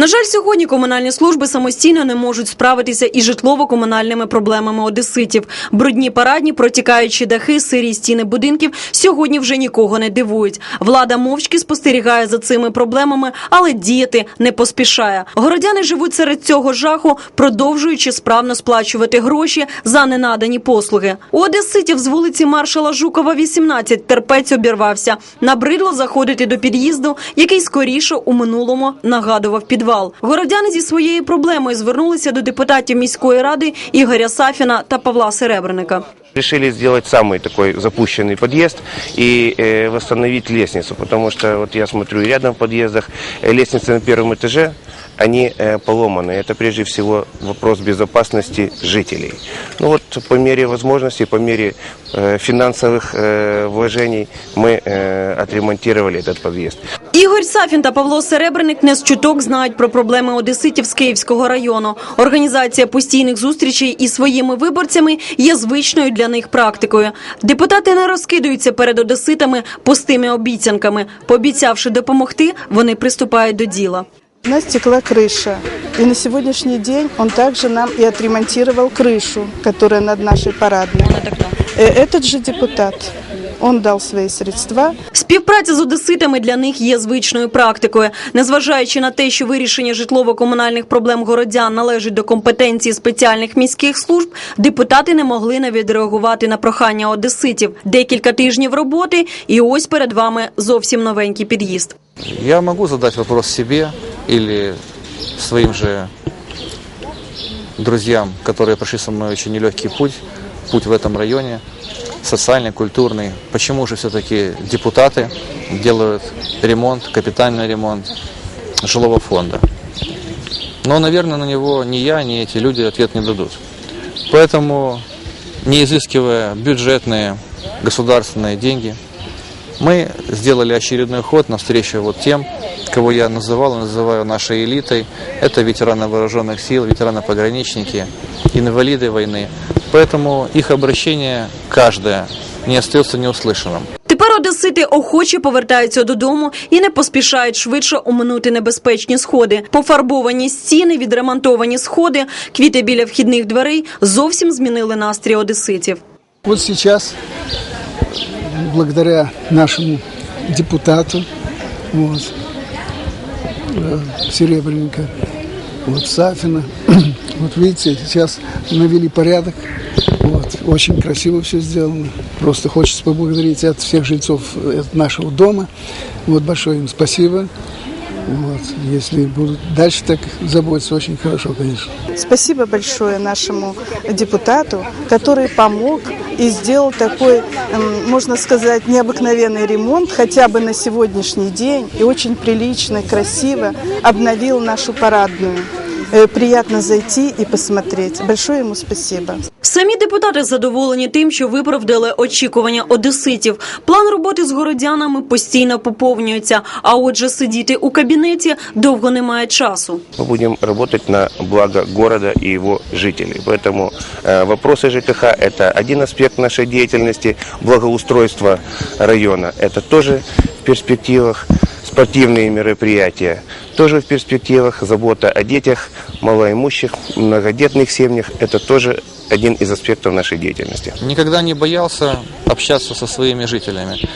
На жаль, сьогодні комунальні служби самостійно не можуть справитися із житлово-комунальними проблемами одеситів. Брудні парадні, протікаючі дахи, сирі стіни будинків сьогодні вже нікого не дивують. Влада мовчки спостерігає за цими проблемами, але діяти не поспішає. Городяни живуть серед цього жаху, продовжуючи справно сплачувати гроші за ненадані послуги. У одеситів з вулиці маршала Жукова, 18, терпець обірвався. Набридло заходити до під'їзду, який скоріше у минулому нагадував підвал Городяни зі своєю проблемою звернулися до депутатів міської ради Ігоря Сафіна та Павла Серебреника. Решили сделать самый такой запущенный подъезд и э, восстановить лестницу, потому что вот я смотрю и рядом в подъездах э, лестницы на первом этаже, они э, поломаны. Это прежде всего вопрос безопасности жителей. Ну вот по мере возможностей, по мере э, финансовых э, вложений мы э, отремонтировали этот подъезд. Ігор Сафін та Павло Серебренник не з чуток знають про проблеми одеситів з Київського району. Організація постійних зустрічей із своїми виборцями є звичною для них практикою. Депутати не розкидаються перед одеситами пустими обіцянками. Пообіцявши допомогти, вони приступають до діла. У нас текла крыша. И на сегодняшний день он также нам и отремонтировал крышу, которая над нашей парадной. Э, Этот же депутат, он дал свои средства. Співпраця з одеситами для них є звичною практикою. Незважаючи на те, що вирішення житлово-комунальних проблем городян належить до компетенції спеціальних міських служб, депутати не могли не відреагувати на прохання одеситів. Декілька тижнів роботи, і ось перед вами зовсім новенький під'їзд. Я могу задать вопрос себе Или своим же друзьям, которые прошли со мной очень нелегкий путь, путь в этом районе, социальный, культурный. Почему же все-таки депутаты делают ремонт, капитальный ремонт жилого фонда? Но, наверное, на него ни я, ни эти люди ответ не дадут. Поэтому, не изыскивая бюджетные государственные деньги, мы сделали очередной ход навстречу вот тем, кого я называл и называю нашей элитой. Это ветераны вооруженных сил, ветераны-пограничники, инвалиды войны. Поэтому их обращение каждое не остается неуслышанным. Тепер одесити охоче повертаються додому і не поспішають швидше оминути небезпечні сходи. Пофарбовані стіни, відремонтовані сходи, квіти біля вхідних дверей зовсім змінили настрій одеситів. Вот сейчас, благодаря нашему депутату, вот, э, Серебренника, вот, Сафина, вот видите, сейчас навели порядок, вот, очень красиво все сделано. Просто хочется поблагодарить от всех жильцов от нашего дома. Вот, большое им спасибо. Вот, если будут дальше так заботиться, очень хорошо, конечно. Спасибо большое нашему депутату, который помог и сделал такой, эм, можно сказать, необыкновенный ремонт хотя бы на сегодняшний день и очень прилично, красиво обновил нашу парадную. Э, Приятно зайти и посмотреть. Большое ему спасибо. Самі депутати задоволені тим, що виправдали очікування одеситів. План роботи з городянами постійно поповнюється. А отже, сидіти у кабінеті довго немає часу. мы будем работать на благо города и его жителей. Поэтому э, вопросы ЖКХ – это один аспект нашей деятельности, благоустройство района – это тоже в перспективах, Спортивные мероприятия тоже в перспективах, забота о детях, малоимущих, многодетных семьях – это тоже один из аспектов нашей деятельности. Никогда не боялся общаться со своими жителями.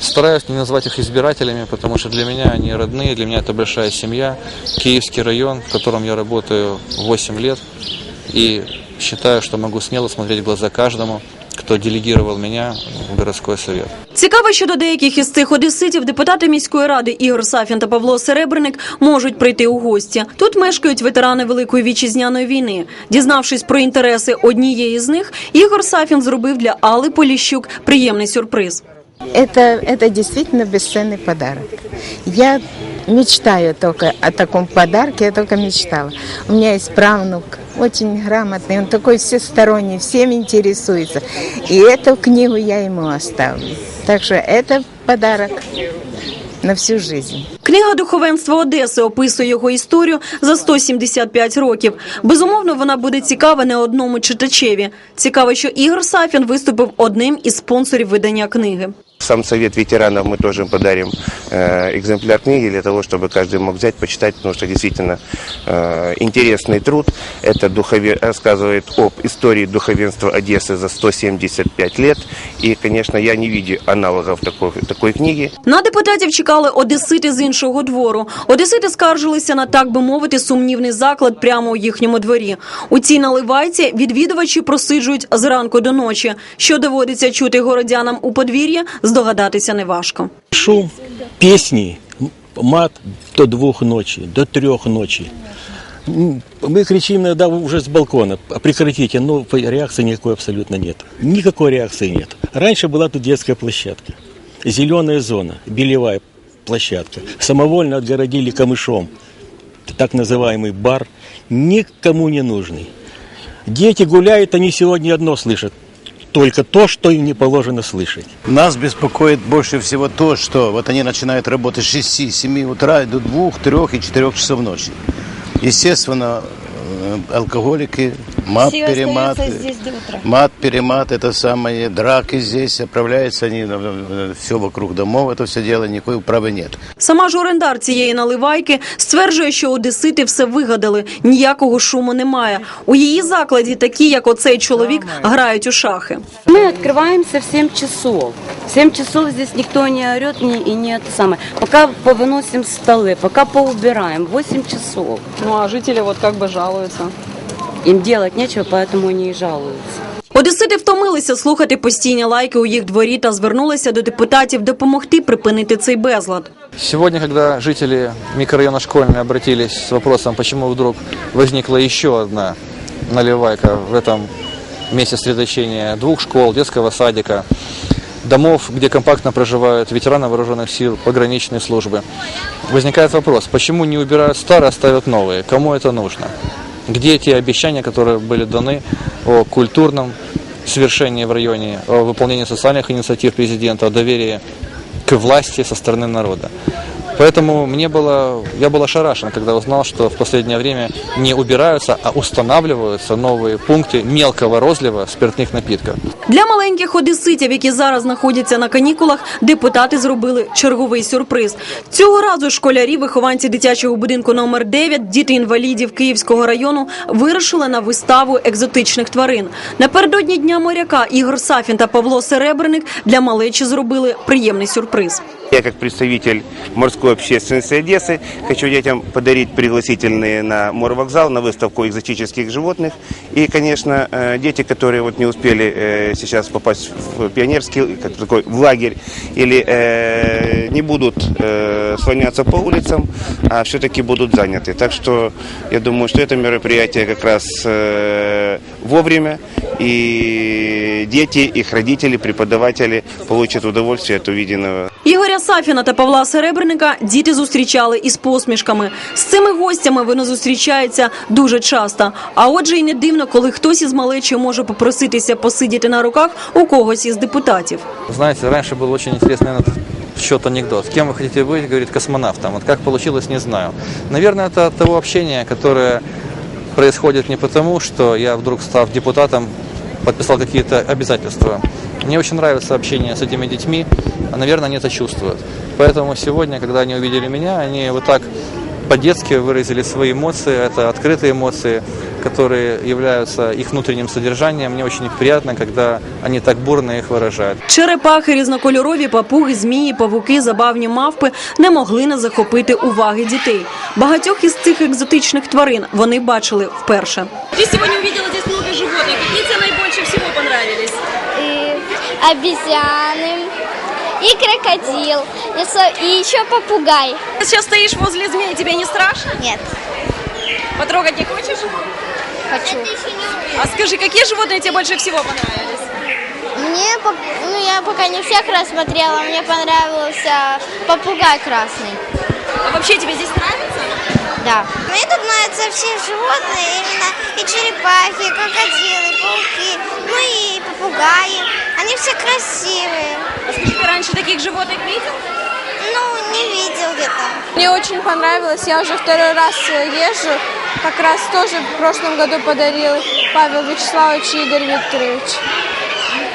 Стараюсь не назвать их избирателями, потому что для меня они родные, для меня это большая семья. Киевский район, в котором я работаю 8 лет. И считаю, что могу смело смотреть в глаза каждому, кто делегировал меня в городской совет. Цікаво, що до деяких із цих одеситів депутати міської ради Ігор Сафін та Павло Серебренник можуть прийти у гості. Тут мешкають ветерани Великої вітчизняної війни. Дізнавшись про інтереси однієї з них, Ігор Сафін зробив для Алли Поліщук приємний сюрприз. Это, это действительно бесценный подарок. Я мечтаю только о таком подарке, я только мечтала. У меня есть правнук, очень грамотный, он такой всесторонний, всем интересуется. И эту книгу я ему оставлю. Так что это подарок на всю жизнь. Книга духовенства Одеси описує його історію за 175 років. Безумовно, вона буде цікава не одному читачеві. Цікаво, що Ігор Сафін виступив одним із спонсорів видання книги. сам совет ветеранов мы тоже им подарим э, экземпляр книги для того, чтобы каждый мог взять, почитать, потому что действительно э, интересный труд. Это духове... рассказывает об истории духовенства Одессы за 175 лет. И, конечно, я не видел аналогов такой, такой книги. На депутатів чекали одесити з іншого двору. Одесити скаржилися на так би мовити сумнівний заклад прямо у їхньому дворі. У цій наливайці відвідувачі просиджують зранку до ночі. Що доводиться чути городянам у подвір'ї, здогадатися неважко. Шум, песни, мат до двух ночи, до трех ночи. М, Мы кричим иногда уже с балкона, «А прекратите, но реакции никакой абсолютно нет. Никакой реакции нет. Раньше была тут детская площадка, зеленая зона, белевая площадка. Самовольно отгородили камышом, так называемый бар, никому не нужный. Дети гуляют, они сегодня одно слышат, только то, что им не положено слышать. Нас беспокоит больше всего то, что вот они начинают работать с 6-7 утра до 2, 3 и 4 часов ночи. Естественно, э, алкоголики, мат, перемат, мат, перемат, это самое, драки здесь, отправляются они все вокруг домов, это все дело, никакой управы нет. Сама ж орендар цієї наливайки стверджує, що одесити все вигадали, ніякого шуму немає. У її закладі такі, як оцей чоловік, грають у шахи. Мы открываемся в 7 часов. В 7 часов здесь никто не орет не, и не это самое. Пока повыносим столы, пока поубираем. 8 часов. Ну а жителі от як би жалуються. Им делать нечего, поэтому они и жалуются. Одесити втомилися слухати постійні лайки у їх дворі та звернулися до депутатів допомогти припинити цей безлад. Сегодня, когда жители микрорайона Школьный обратились с вопросом, почему вдруг возникла еще одна наливайка в этом месте сосредоточения двух школ, детского садика, домов, где компактно проживают ветераны вооруженных сил, пограничные службы, возникает вопрос, почему не убирают старые, а ставят новые? Кому это нужно? Где те обещания, которые были даны о культурном свершении в районе, о выполнении социальных инициатив президента, о доверии к власти со стороны народа. Поэтому мне было, я был ошарашен, когда узнал, что в последнее время не убираются, а устанавливаются новые пункты мелкого розлива спиртных напитков. Для маленьких одеситів, які зараз знаходяться на канікулах, депутати зробили черговий сюрприз. Цього разу школярі, вихованці дитячого будинку номер 9, діти інвалідів Київського району вирушили на виставу екзотичних тварин. Напередодні дня моряка Ігор Сафін та Павло Серебряник для малечі зробили приємний сюрприз. Я, как представитель морской общественности Одессы, хочу детям подарить пригласительные на морвокзал, на выставку экзотических животных. И, конечно, э, дети, которые вот не успели э, сейчас попасть в пионерский, как такой, в лагерь, или э, не будут э, слоняться по улицам, а все-таки будут заняты. Так что я думаю, что это мероприятие как раз э, вовремя, и дети, их родители, преподаватели получат удовольствие от увиденного. Ігоря Сафіна та Павла Серебреника діти зустрічали із посмішками. З цими гостями вони зустрічаються дуже часто. А отже, і не дивно, коли хтось із малечі може попроситися посидіти на руках у когось із депутатів. Знаете, раньше был очень интересный наверное, счет анекдот. Кем вы хотите быть, говорит, космонавтом. Вот как получилось, не знаю. Наверное, это от того общения, которое происходит не потому, что я вдруг, став депутатом, подписал какие-то обязательства. Мне очень нравится общение с этими детьми, а, наверное, они это чувствуют. Поэтому сегодня, когда они увидели меня, они вот так по-детски выразили свои эмоции. Это открытые эмоции, которые являются их внутренним содержанием. Мне очень приятно, когда они так бурно их выражают. Черепахи, різнокольорові папуги, змії, павуки, забавні мавпи не могли не захопити уваги дітей. Багатьох із цих екзотичних тварин вони бачили вперше. Ты сегодня увидела здесь много животных. Какие тебе Наибольше всего понравились? и обезьяны, и крокодил, и, со- и еще попугай. Ты сейчас стоишь возле змеи, тебе не страшно? Нет, Потрогать не хочешь? хочу. А скажи, какие животные тебе больше всего понравились? Мне, ну я пока не всех рассмотрела, мне понравился попугай красный. А вообще тебе здесь нравится? Да. Мне тут нравятся все животные, именно и черепахи, и крокодилы, и пауки, ну и попугаи. Они все красивые. А скажи, ты раньше таких животных видел? Ну, не видел где-то. Мне очень понравилось. Я уже второй раз э, езжу. Как раз тоже в прошлом году подарил Павел Вячеславович и Игорь Викторович.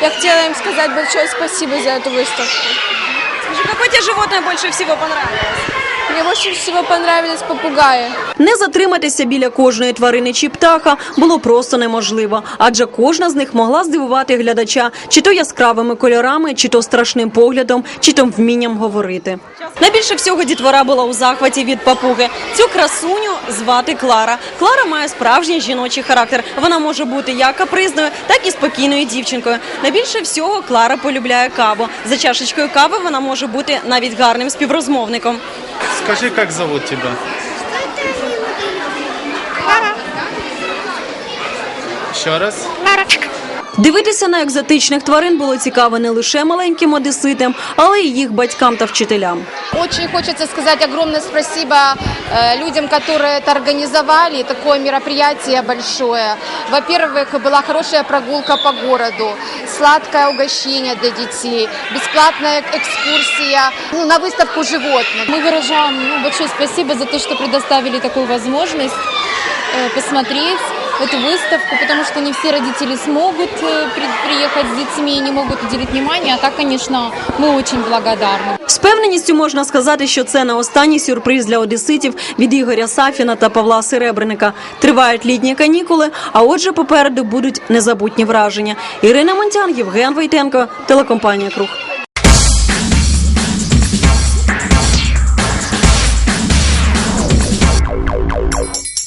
я хотела им сказать большое спасибо за эту выставку. Скажи, какое тебе животное больше всего понравилось? Мне больше всего понравились попугаи. Не затриматися біля кожної тварини чи птаха було просто неможливо, адже кожна з них могла здивувати глядача чи то яскравими кольорами, чи то страшним поглядом, чи то вмінням говорити. Найбільше всього дітвора була у захваті від папуги. Цю красуню звати Клара. Клара має справжній жіночий характер. Вона може бути як капризною, так і спокійною дівчинкою. Найбільше всього Клара полюбляє каву. За чашечкою кави вона може бути навіть гарним співрозмовником. Скажи, как зовут тебя? Еще раз. Дивитися на екзотичних тварин було цікаво не лише маленьким одеситам, але й їх батькам та вчителям. Очень хочется сказать огромное спасибо э, людям, которые это организовали, такое мероприятие большое. Во-первых, была хорошая прогулка по городу, сладкое угощение для детей, бесплатная экскурсия ну, на выставку животных. Мы выражаем ну, большое спасибо за то, что предоставили такую возможность э, посмотреть эту выставку, потому что не все родители смогут э, при- приехать с детьми и не могут уделить внимание. А так, конечно, мы очень благодарны. З певненістю можна сказати, що це не останній сюрприз для одеситів від Ігоря Сафіна та Павла Серебреника. Тривають літні канікули, а отже, попереду будуть незабутні враження. Ірина Монтян, Євген Войтенко, телекомпанія Круг.